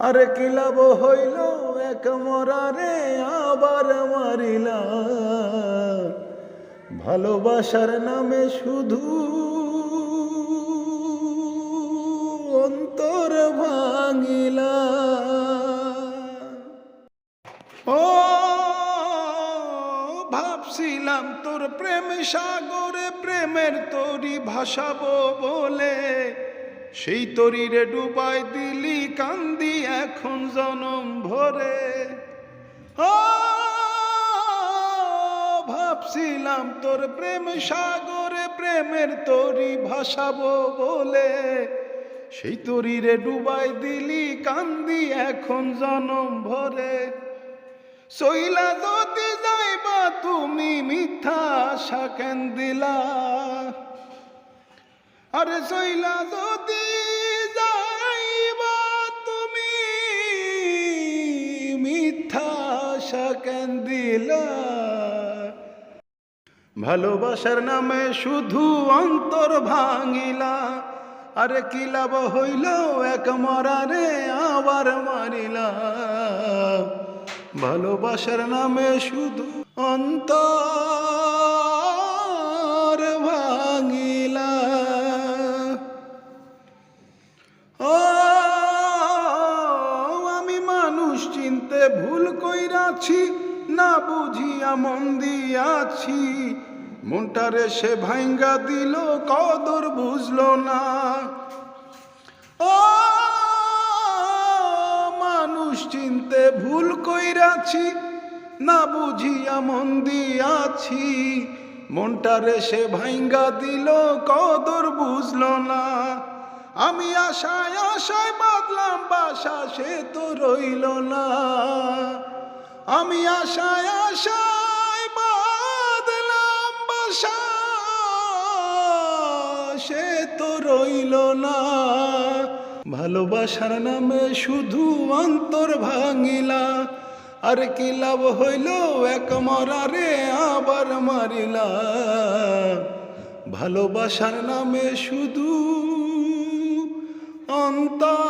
আরে কি লাভ হইল? এক মরারে আবার মারিলা ভালোবাসার নামে শুধু অন্তর ভাঙিলা ও, ভাবছিলাম তোর প্রেম সাগরে প্রেমের তরি ভাসাবো বলে। সেই তরিরে ডুবাই দিলি, কান্দি এখন জনম ভরে। ও, ভাবছিলাম তোর প্রেম সাগরে প্রেমের তরি ভাসাবো বলে। সেই তরিরে ডুবাই দিলি, কান্দি এখন জনম ভরে। সইলা যদি যাইবা, তুমি মিথ্যা আশা কেন দিলা? আরে সইলা যদি আশা কেন দিলা ভালোবাসার নামে শুধু অন্তর ভাঙিলা। আরে কি লাভ হইল এক মরারে আবার মারিলা। ভালোবাসার নামে শুধু অন্তর মানুষ চিনতে ভুল কইরাছি, না বুঝিয়া মন দিয়াছি। মনটারে সে ভাঙ্গা দিল, কদর বুঝলো না। ও মানুষ চিনতে ভুল কইরাছি, না বুঝিয়া মন দিয়াছি। মনটারে সে ভাঙ্গা দিল, কদর বুঝলো না। আমি আশায় আশায় বাদলাম বাসা সে তো রইল না। আমি আশায় আশায় বাদলাম বাসা, সে তো রইল না। ভালোবাসার নামে শুধু অন্তর ভাঙিলা, আর কি লাভ হইল এক মরারে আবার মারিলা। ভালোবাসার নামে শুধু অন্তর